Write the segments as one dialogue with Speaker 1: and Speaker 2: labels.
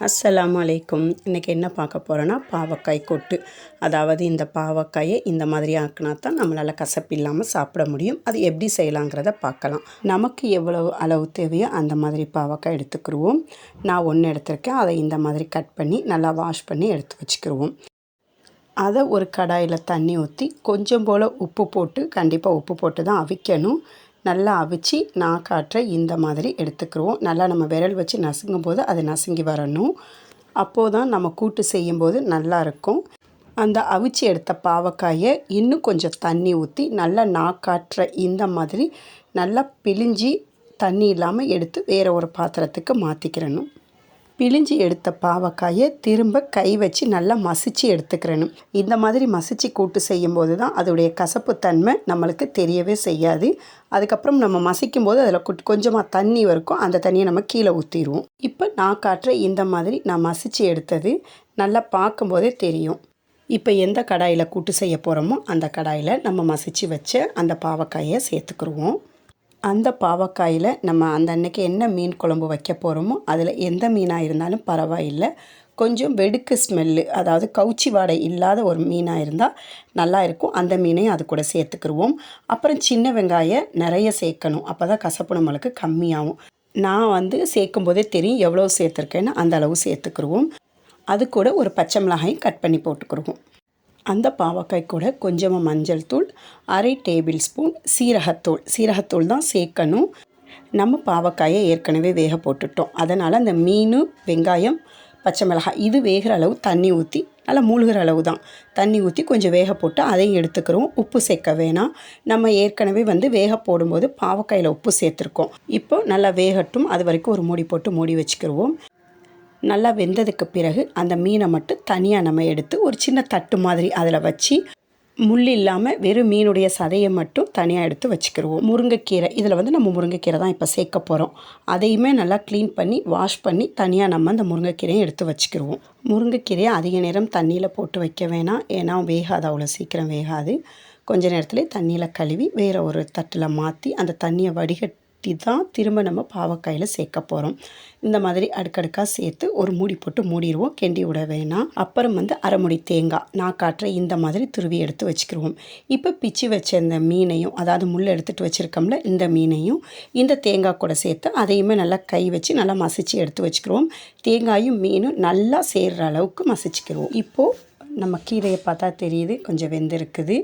Speaker 1: அஸ்ஸலாமு அலைக்கும் இன்றைக்கி என்ன பார்க்க போகிறோன்னா பாவக்காய் கொட்டு. அதாவது இந்த பாவக்காயை இந்த மாதிரி ஆக்கினா தான் நம்மளால் கசப்பு இல்லாமல் சாப்பிட முடியும். அது எப்படி செய்யலாங்கிறத பார்க்கலாம். நமக்கு எவ்வளவு அளவு தேவையோ அந்த மாதிரி பாவக்காய் எடுத்துக்கிடுவோம் நான் ஒன்று எடுத்திருக்கேன். அதை இந்த மாதிரி கட் பண்ணி நல்லா வாஷ் பண்ணி எடுத்து வச்சுக்கிடுவோம் அதை ஒரு கடாயில் தண்ணி ஊற்றி கொஞ்சம் போல் உப்பு போட்டு கண்டிப்பாக உப்பு போட்டு தான் அவிக்கணும். நல்லா அவிச்சு நாக்காற்றை இந்த மாதிரி எடுத்துக்கிறோம் நல்லா நம்ம விரல் வச்சு நசுங்கும் போது அது நசுங்கி வரணும். அப்போது தான் நம்ம கூட்டு செய்யும்போது நல்லாயிருக்கும் அந்த அவிச்சு எடுத்த பாவக்காயை இன்னும் கொஞ்சம் தண்ணி ஊற்றி நல்லா நாக்காற்ற இந்த மாதிரி நல்லா பிழிஞ்சி தண்ணி இல்லாமல் எடுத்து வேறு ஒரு பாத்திரத்துக்கு மாற்றிக்கிறணும் பிழிஞ்சு எடுத்த பாவக்காயை திரும்ப கை வச்சு நல்லா மசிச்சு எடுத்துக்கிறணும். இந்த மாதிரி மசிச்சு கூட்டு செய்யும்போது தான் அதோடைய கசப்பு தன்மை நம்மளுக்கு தெரியவே செய்யாது. அதுக்கப்புறம் நம்ம மசிக்கும் போது அதில் கொஞ்சமாக தண்ணி வரைக்கும் அந்த தண்ணியை நம்ம கீழே ஊற்றிடுவோம் இப்போ நான் காட்டுற இந்த மாதிரி நான் மசிச்சு எடுத்தது நல்லா பார்க்கும்போதே தெரியும். இப்போ எந்த கடாயில் கூட்டு செய்ய போகிறோமோ அந்த கடாயில் நம்ம மசிச்சு வச்ச அந்த பாவக்காயை சேர்த்துக்குருவோம். அந்த பாவக்காயில் நம்ம அந்த அன்னைக்கு என்ன மீன் குழம்பு வைக்க போகிறோமோ அதில் எந்த மீனாக இருந்தாலும் பரவாயில்லை. கொஞ்சம் வெடுக்கு ஸ்மெல்லு அதாவது கவுச்சி வாடை இல்லாத ஒரு மீனாக இருந்தால் நல்லா இருக்கும். அந்த மீனையும் அது கூட சேர்த்துக்கிருவோம். அப்புறம் சின்ன வெங்காயம் நிறைய சேர்க்கணும். அப்போ தான் கசப்பு நம்மளுக்கு கம்மியாகும். நான் வந்து சேர்க்கும் போதே தெரியும் எவ்வளோ சேர்த்துருக்கேன்னு. அந்த அளவு சேர்த்துக்கிருவோம். அது கூட ஒரு பச்சை மிளகாயும் கட் பண்ணி போட்டுக்கிருவோம். அந்த பாவக்காய் கூட கொஞ்சமாக மஞ்சள் தூள் அரை டேபிள் ஸ்பூன் சீரகத்தூள் சீரகத்தூள் தான் சேர்க்கணும். நம்ம பாவக்காயை ஏற்கனவே வேக போட்டுட்டோம். அதனால் அந்த மீன் வெங்காயம் பச்சை மிளகாய் இது வேகிற அளவு தண்ணி ஊற்றி நல்லா மூழ்கிற அளவு தான். தண்ணி ஊற்றி கொஞ்சம் வேக போட்டு அதையும் எடுத்துக்கிறோம். உப்பு சேர்க்க வேணாம். நம்ம ஏற்கனவே வந்து வேக போடும்போது பாவக்காயில் உப்பு சேர்த்துருக்கோம். இப்போ நல்லா வேகட்டும். அது வரைக்கும் ஒரு மூடி போட்டு மூடி வச்சுக்கிடுவோம் நல்லா வெந்ததுக்கு பிறகு அந்த மீனை மட்டும் தனியாக நம்ம எடுத்து ஒரு சின்ன தட்டு மாதிரி அதில் வச்சு முள் இல்லாமல் வெறும் மீனுடைய சதையை மட்டும் தனியாக எடுத்து வச்சுக்கிடுவோம் முருங்கைக்கீரை இதில் வந்து நம்ம முருங்கைக்கீரை தான் இப்போ சேர்க்க போகிறோம் அதையுமே நல்லா க்ளீன் பண்ணி வாஷ் பண்ணி தனியாக நம்ம அந்த முருங்கைக்கீரையும் எடுத்து வச்சுக்கிடுவோம் முருங்கைக்கீரையை அதிக நேரம் தண்ணியில் போட்டு வைக்க வேணாம். ஏன்னா வேகாது அவ்வளோ சீக்கிரம் வேகாது. கொஞ்ச நேரத்தில் தண்ணியில் கழுவி வேறு ஒரு தட்டில் மாற்றி அந்த தண்ணியை வடிகட்டி ஊற்றி தான் திரும்ப நம்ம பாவக்காயில் சேர்க்க போகிறோம் இந்த மாதிரி அடுக்கடுக்காக சேர்த்து ஒரு மூடி போட்டு மூடிடுவோம் கெண்டி விட வேணாம். அப்புறம் வந்து அரைமுடி தேங்காய். நான் காட்டுற இந்த மாதிரி துருவி எடுத்து வச்சுக்கிடுவோம் இப்போ பிச்சு வச்ச இந்த மீனையும் அதாவது முள் எடுத்துகிட்டு வச்சுருக்கோம்ல இந்த மீனையும் இந்த தேங்காய் கூட சேர்த்து அதையுமே நல்லா கை வச்சு நல்லா மசிச்சு எடுத்து வச்சுக்கிடுவோம் தேங்காயும் மீனும் நல்லா சேர்கிற அளவுக்கு மசிச்சுக்கிடுவோம் இப்போது நம்ம கீரையை பார்த்தா தெரியுது கொஞ்சம் வெந்திருக்குது.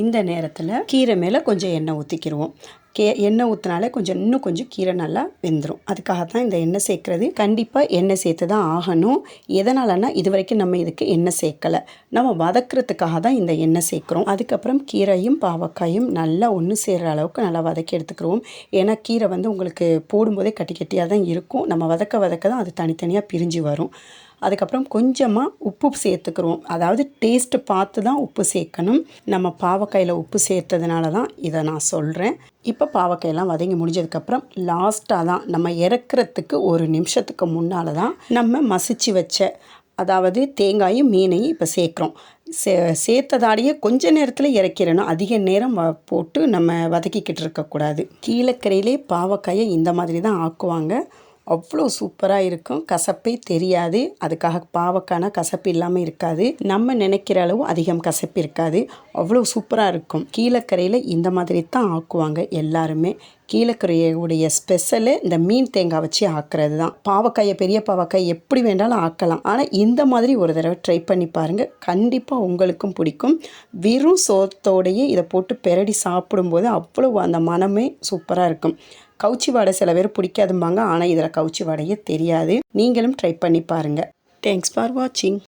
Speaker 1: இந்த நேரத்தில் கீரை மேலே கொஞ்சம் எண்ணெய் ஊற்றிக்கிடுவோம் கே எண்ணெய் ஊற்றினாலே கொஞ்சம் இன்னும் கொஞ்சம் கீரை நல்லா வெந்துடும் அதுக்காக தான் இந்த எண்ணெய் சேர்க்குறது. கண்டிப்பாக எண்ணெய் சேர்த்து தான் ஆகணும். எதனாலன்னா இது வரைக்கும் நம்ம இதுக்கு எண்ணெய் சேர்க்கலை. நம்ம வதக்கிறதுக்காக தான் இந்த எண்ணெய் சேர்க்குறோம். அதுக்கப்புறம் கீரையும் பாவக்காயும் நல்லா ஒன்று சேர்கிற அளவுக்கு நல்லா வதக்கி எடுத்துக்கிறோம் ஏன்னா கீரை வந்து உங்களுக்கு போடும்போதே கட்டி கட்டியாக தான் இருக்கும். நம்ம வதக்க வதக்க தான் அது தனித்தனியாக பிரிஞ்சு வரும். அதுக்கப்புறம் கொஞ்சமாக உப்பு சேர்த்துக்கிறோம் அதாவது டேஸ்ட்டு பார்த்து தான் உப்பு சேர்க்கணும். நம்ம பாவக்காயில் உப்பு சேர்த்ததுனால தான் இதை நான் சொல்கிறேன் இப்போ பாவக்காயெல்லாம் வதங்கி முடிஞ்சதுக்கப்புறம் லாஸ்ட்டாக தான் நம்ம இறக்குறதுக்கு ஒரு நிமிஷத்துக்கு முன்னால் தான் நம்ம மசிச்சு வச்ச அதாவது தேங்காயும் மீனையும் இப்போ சேர்க்குறோம். சே சேர்த்ததாலேயே கொஞ்ச நேரத்தில் இறக்கிடணும் அதிக நேரம் வ போட்டு நம்ம வதக்கிக்கிட்டு இருக்கக்கூடாது. கீழக்கரையிலே பாவக்காயை இந்த மாதிரி தான் ஆக்குவாங்க. அவ்வளோ சூப்பராக இருக்கும். கசப்பே தெரியாது. அதுக்காக பாவக்கான கசப்பு இல்லாமல் இருக்காது. நம்ம நினைக்கிற அளவு அதிகம் கசப்பு இருக்காது. அவ்வளோ சூப்பராக இருக்கும். கீழக்கரையில் இந்த மாதிரி தான் ஆக்குவாங்க எல்லாருமே. கீழக்கரையுடைய ஸ்பெஷலு இந்த மீன் தேங்காய் வச்சு ஆக்குறது தான். பாவக்காயை பெரிய பாவக்காய் எப்படி வேண்டாலும் ஆக்கலாம். ஆனால் இந்த மாதிரி ஒரு தடவை ட்ரை பண்ணி பாருங்கள் கண்டிப்பாக உங்களுக்கும் பிடிக்கும். வெறும் சோத்தோடையே இதை போட்டு பெரடி சாப்பிடும்போது அவ்வளோ அந்த மனமே சூப்பராக இருக்கும். கவுச்சி வாடை சில பேர் பிடிக்காதும்பாங்க. ஆனால் இதில் கவுச்சி வாடையே தெரியாது. நீங்களும் ட்ரை பண்ணி பாருங்கள் தேங்க்ஸ் ஃபார் வாட்சிங்